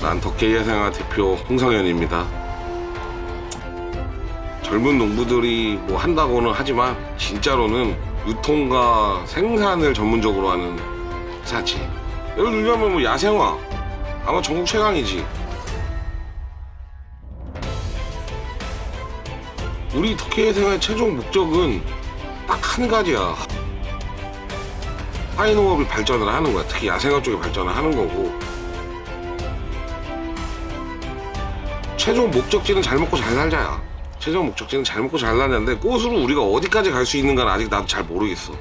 난 덕계예생화 대표 홍성현입니다. 젊은 농부들이 뭐 한다고는 하지만 진짜로는 유통과 생산을 전문적으로 하는 회사지. 예를 들자면 뭐 야생화 아마 전국 최강이지. 우리 덕계예생화의 최종 목적은 딱 한 가지야. 파이농업이 발전을 하는 거야. 특히 야생화 쪽에 발전을 하는 거고. 최종 목적지는 잘 먹고 잘 살자야. 최종 목적지는 잘 먹고 잘 살자인데 꽃으로 우리가 어디까지 갈 수 있는가는 아직 나도 잘 모르겠어.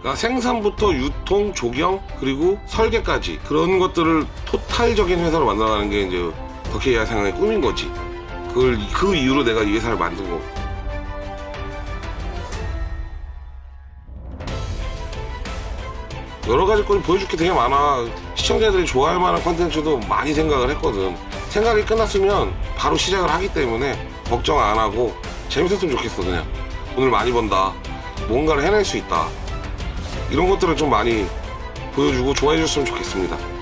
그러니까 생산부터 유통, 조경 그리고 설계까지 그런 것들을 토탈적인 회사로 만들어가는 게 이제 덕혜 야생의 꿈인 거지. 그걸 그 이유로 내가 이 회사를 만든 거고. 여러 가지 걸 보여줄 게 되게 많아. 시청자들이 좋아할 만한 컨텐츠도 많이 생각을 했거든. 생각이 끝났으면 바로 시작을 하기 때문에 걱정 안 하고 재밌었으면 좋겠어, 그냥. 오늘 많이 번다. 뭔가를 해낼 수 있다. 이런 것들을 좀 많이 보여주고 좋아해 줬으면 좋겠습니다.